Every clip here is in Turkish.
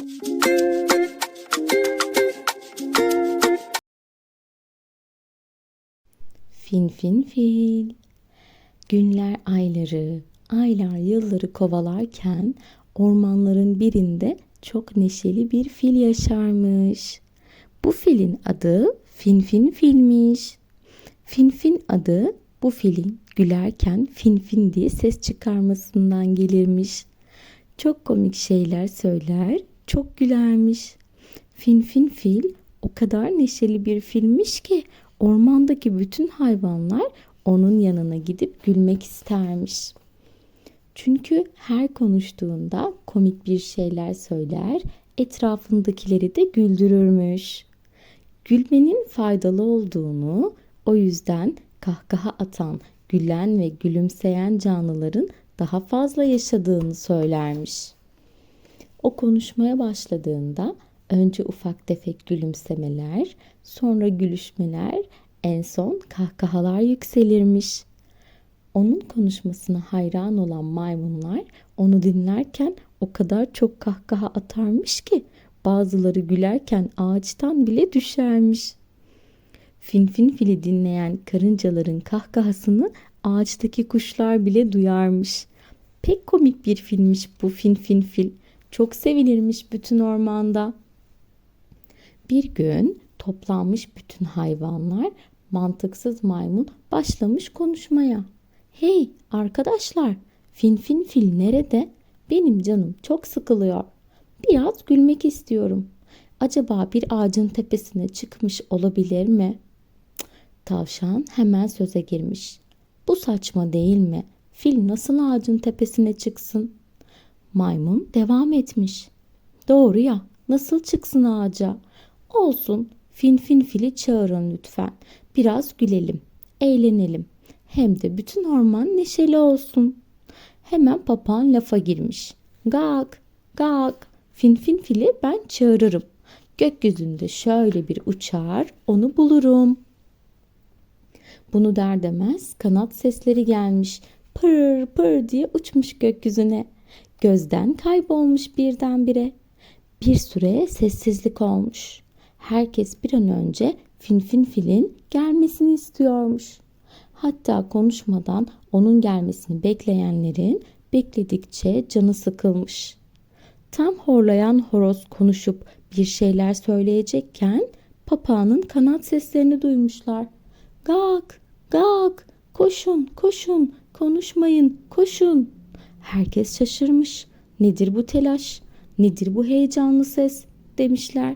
Fin fin fil. Günler ayları, aylar yılları kovalarken ormanların birinde çok neşeli bir fil yaşarmış. Bu filin adı Fin Fin Fil'miş. Fin Fin adı bu filin gülerken fin fin diye ses çıkarmasından gelirmiş. Çok komik şeyler söyler, çok gülermiş. Fin Fin Fil o kadar neşeli bir filmmiş ki ormandaki bütün hayvanlar onun yanına gidip gülmek istermiş. Çünkü her konuştuğunda komik bir şeyler söyler, etrafındakileri de güldürürmüş. Gülmenin faydalı olduğunu, o yüzden kahkaha atan, gülen ve gülümseyen canlıların daha fazla yaşadığını söylermiş. O konuşmaya başladığında önce ufak tefek gülümsemeler, sonra gülüşmeler, en son kahkahalar yükselirmiş. Onun konuşmasına hayran olan maymunlar onu dinlerken o kadar çok kahkaha atarmış ki bazıları gülerken ağaçtan bile düşermiş. Finfin fili dinleyen karıncaların kahkahasını ağaçtaki kuşlar bile duyarmış. Pek komik bir filmmiş bu Finfin fil. Çok sevilirmiş bütün ormanda. Bir gün toplanmış bütün hayvanlar mantıksız maymun başlamış konuşmaya. Hey arkadaşlar, Finfin fil nerede? Benim canım çok sıkılıyor. Biraz gülmek istiyorum. Acaba bir ağacın tepesine çıkmış olabilir mi? Tavşan hemen söze girmiş. Bu saçma değil mi? Fil nasıl ağacın tepesine çıksın? Maymun devam etmiş. Doğru ya, nasıl çıksın ağaca? Olsun, fin fin fili çağırın lütfen. Biraz gülelim, eğlenelim. Hem de bütün orman neşeli olsun. Hemen papağan lafa girmiş. Gak, gak, fin fin fili ben çağırırım. Gökyüzünde şöyle bir uçar, onu bulurum. Bunu der demez kanat sesleri gelmiş. Pır pır diye uçmuş gökyüzüne. Gözden kaybolmuş birdenbire. Bir süre sessizlik olmuş. Herkes bir an önce Finfin filin gelmesini istiyormuş. Hatta konuşmadan onun gelmesini bekleyenlerin bekledikçe canı sıkılmış. Tam horlayan horoz konuşup bir şeyler söyleyecekken papağanın kanat seslerini duymuşlar. Gak, gak, koşun, koşun, konuşmayın, koşun. Herkes şaşırmış. Nedir bu telaş? Nedir bu heyecanlı ses? demişler.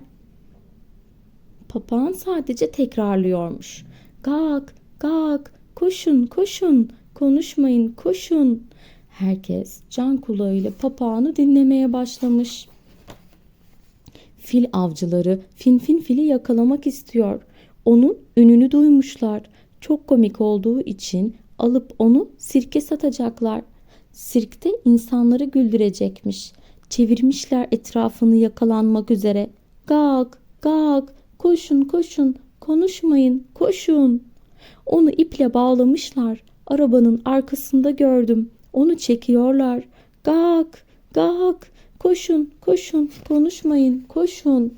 Papağan sadece tekrarlıyormuş. Gak, gak, koşun, koşun, konuşmayın, koşun. Herkes can kulağıyla papağanı dinlemeye başlamış. Fil avcıları Finfin fili yakalamak istiyor. Onun ününü duymuşlar. Çok komik olduğu için alıp onu sirke satacaklar. Sirkte insanları güldürecekmiş. Çevirmişler etrafını yakalanmak üzere. Gak, gak, koşun koşun, konuşmayın, koşun. Onu iple bağlamışlar. Arabanın arkasında gördüm. Onu çekiyorlar. Gak, gak, koşun, koşun, konuşmayın, koşun.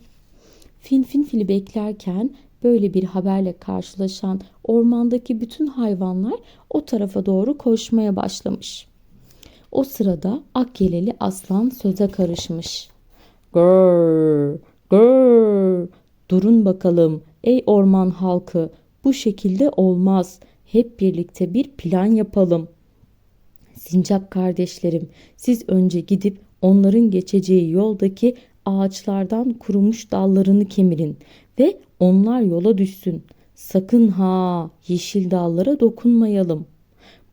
Fin fin fili beklerken böyle bir haberle karşılaşan ormandaki bütün hayvanlar o tarafa doğru koşmaya başlamış. O sırada Akyeleli aslan söze karışmış. Gır, gır, durun bakalım ey orman halkı bu şekilde olmaz. Hep birlikte bir plan yapalım. Sincap kardeşlerim, siz önce gidip onların geçeceği yoldaki ağaçlardan kurumuş dallarını kemirin ve onlar yola düşsün. Sakın ha yeşil dallara dokunmayalım.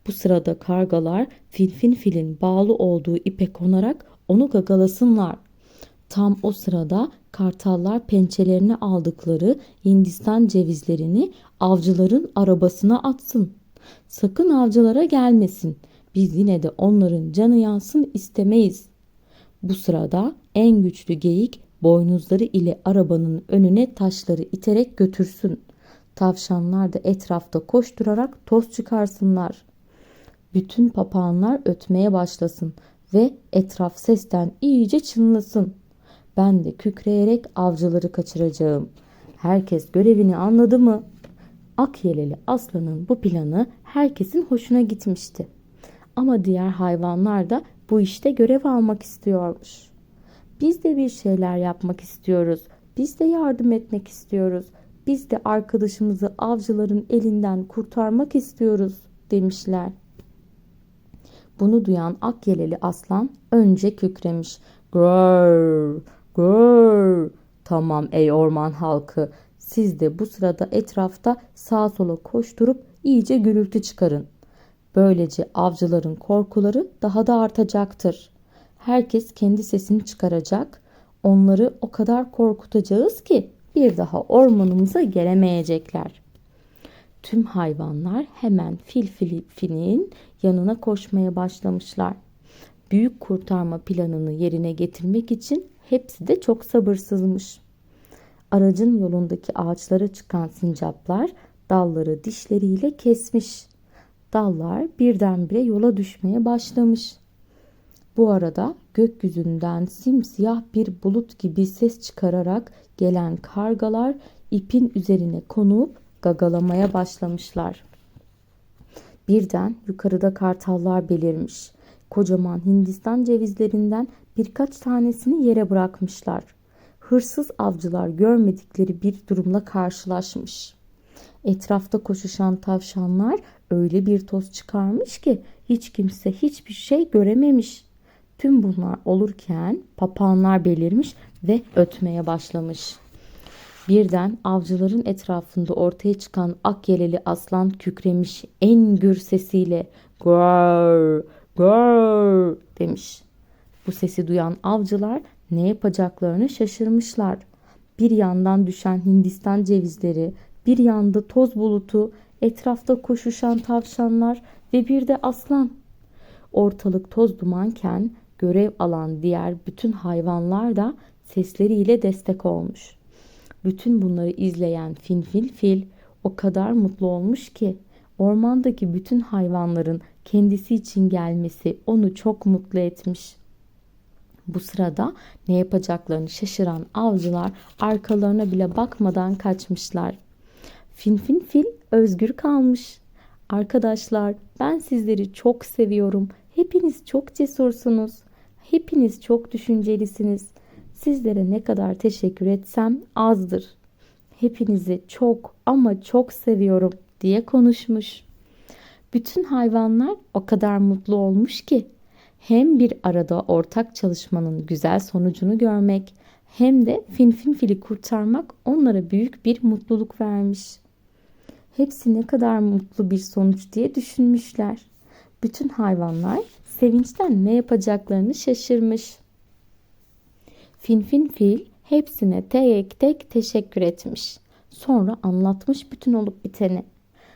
Bu sırada kargalar filfin filin bağlı olduğu ipe konarak onu gagalasınlar. Tam o sırada kartallar pençelerini aldıkları Hindistan cevizlerini avcıların arabasına atsın. Sakın avcılara gelmesin. Biz yine de onların canı yansın istemeyiz. Bu sırada en güçlü geyik boynuzları ile arabanın önüne taşları iterek götürsün. Tavşanlar da etrafta koşturarak toz çıkarsınlar. Bütün papağanlar ötmeye başlasın ve etraf sesten iyice çınlasın. Ben de kükreyerek avcıları kaçıracağım. Herkes görevini anladı mı? Ak yeleli aslanın bu planı herkesin hoşuna gitmişti. Ama diğer hayvanlar da bu işte görev almak istiyormuş. Biz de bir şeyler yapmak istiyoruz. Biz de yardım etmek istiyoruz. Biz de arkadaşımızı avcıların elinden kurtarmak istiyoruz demişler. Bunu duyan ak yeleli aslan önce kükremiş. Grrr, grrr. Tamam ey orman halkı. Siz de bu sırada etrafta sağa sola koşturup iyice gürültü çıkarın. Böylece avcıların korkuları daha da artacaktır. Herkes kendi sesini çıkaracak. Onları o kadar korkutacağız ki bir daha ormanımıza gelemeyecekler. Tüm hayvanlar hemen fil filin yanına koşmaya başlamışlar. Büyük kurtarma planını yerine getirmek için hepsi de çok sabırsızmış. Aracın yolundaki ağaçlara çıkan sincaplar dalları dişleriyle kesmiş. Dallar birdenbire yola düşmeye başlamış. Bu arada gökyüzünden simsiyah bir bulut gibi ses çıkararak gelen kargalar ipin üzerine konup gagalamaya başlamışlar. Birden yukarıda kartallar belirmiş. Kocaman Hindistan cevizlerinden birkaç tanesini yere bırakmışlar. Hırsız avcılar görmedikleri bir durumla karşılaşmış. Etrafta koşuşan tavşanlar öyle bir toz çıkarmış ki hiç kimse hiçbir şey görememiş. Tüm bunlar olurken papağanlar belirmiş ve ötmeye başlamış. Birden avcıların etrafında ortaya çıkan ak yeleli aslan kükremiş en gür sesiyle gör gör demiş. Bu sesi duyan avcılar ne yapacaklarını şaşırmışlar. Bir yandan düşen Hindistan cevizleri, bir yanda toz bulutu, etrafta koşuşan tavşanlar ve bir de aslan. Ortalık toz dumanken görev alan diğer bütün hayvanlar da sesleriyle destek olmuş. Bütün bunları izleyen Finfil Fil o kadar mutlu olmuş ki ormandaki bütün hayvanların kendisi için gelmesi onu çok mutlu etmiş. Bu sırada ne yapacaklarını şaşıran avcılar arkalarına bile bakmadan kaçmışlar. Finfin Fil özgür kalmış. Arkadaşlar ben sizleri çok seviyorum. Hepiniz çok cesursunuz. Hepiniz çok düşüncelisiniz. Sizlere ne kadar teşekkür etsem azdır. Hepinizi çok ama çok seviyorum diye konuşmuş. Bütün hayvanlar o kadar mutlu olmuş ki hem bir arada ortak çalışmanın güzel sonucunu görmek hem de Finfin fili kurtarmak onlara büyük bir mutluluk vermiş. Hepsi ne kadar mutlu bir sonuç diye düşünmüşler. Bütün hayvanlar sevinçten ne yapacaklarını şaşırmış. Finfin fil hepsine tek tek teşekkür etmiş. Sonra anlatmış bütün olup biteni.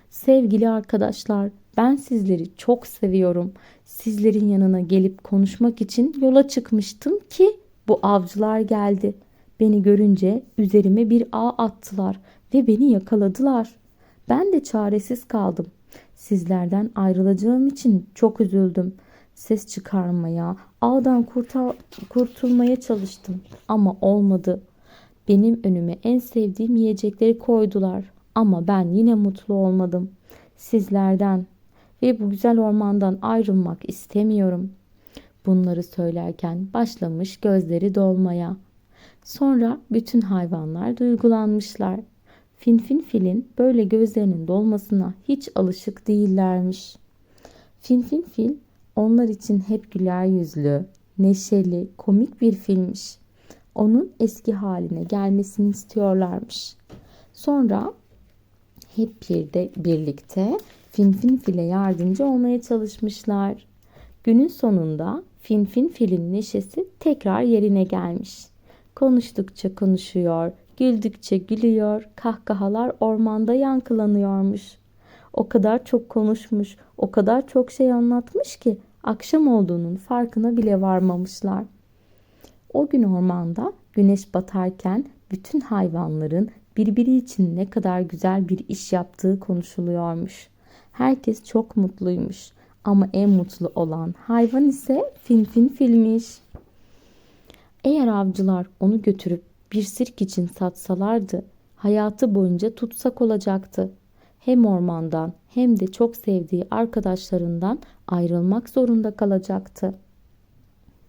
Sevgili arkadaşlar, ben sizleri çok seviyorum. Sizlerin yanına gelip konuşmak için yola çıkmıştım ki bu avcılar geldi. Beni görünce üzerime bir ağ attılar ve beni yakaladılar. Ben de çaresiz kaldım. Sizlerden ayrılacağım için çok üzüldüm. Ses çıkarmaya, ağdan kurtar, kurtulmaya çalıştım ama olmadı. Benim önüme en sevdiğim yiyecekleri koydular ama ben yine mutlu olmadım. Sizlerden ve bu güzel ormandan ayrılmak istemiyorum. Bunları söylerken başlamış gözleri dolmaya. Sonra bütün hayvanlar duygulanmışlar. Finfin filin böyle gözlerinin dolmasına hiç alışık değillermiş. Finfin fil onlar için hep güler yüzlü, neşeli, komik bir filmmiş. Onun eski haline gelmesini istiyorlarmış. Sonra hep bir de birlikte Finfin file yardımcı olmaya çalışmışlar. Günün sonunda Finfin filin neşesi tekrar yerine gelmiş. Konuştukça konuşuyor, güldükçe gülüyor, kahkahalar ormanda yankılanıyormuş. O kadar çok konuşmuş, o kadar çok şey anlatmış ki akşam olduğunun farkına bile varmamışlar. O gün ormanda güneş batarken bütün hayvanların birbiri için ne kadar güzel bir iş yaptığı konuşuluyormuş. Herkes çok mutluymuş ama en mutlu olan hayvan ise Finfin filmiş. Eğer avcılar onu götürüp bir sirk için satsalardı, hayatı boyunca tutsak olacaktı. Hem ormandan hem de çok sevdiği arkadaşlarından ayrılmak zorunda kalacaktı.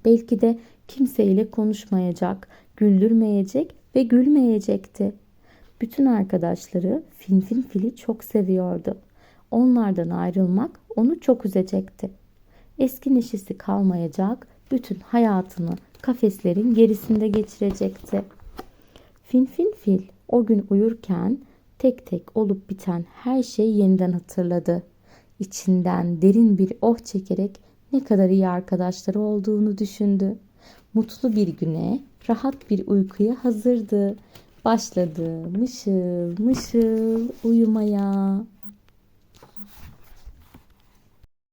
Belki de kimseyle konuşmayacak, güldürmeyecek ve gülmeyecekti. Bütün arkadaşları Finfin fili çok seviyordu. Onlardan ayrılmak onu çok üzecekti. Eski neşesi kalmayacak, bütün hayatını kafeslerin gerisinde geçirecekti. Finfin fil o gün uyurken tek tek olup biten her şeyi yeniden hatırladı. İçinden derin bir oh çekerek ne kadar iyi arkadaşları olduğunu düşündü. Mutlu bir güne, rahat bir uykuya hazırdı. Başladı mışıl mışıl uyumaya.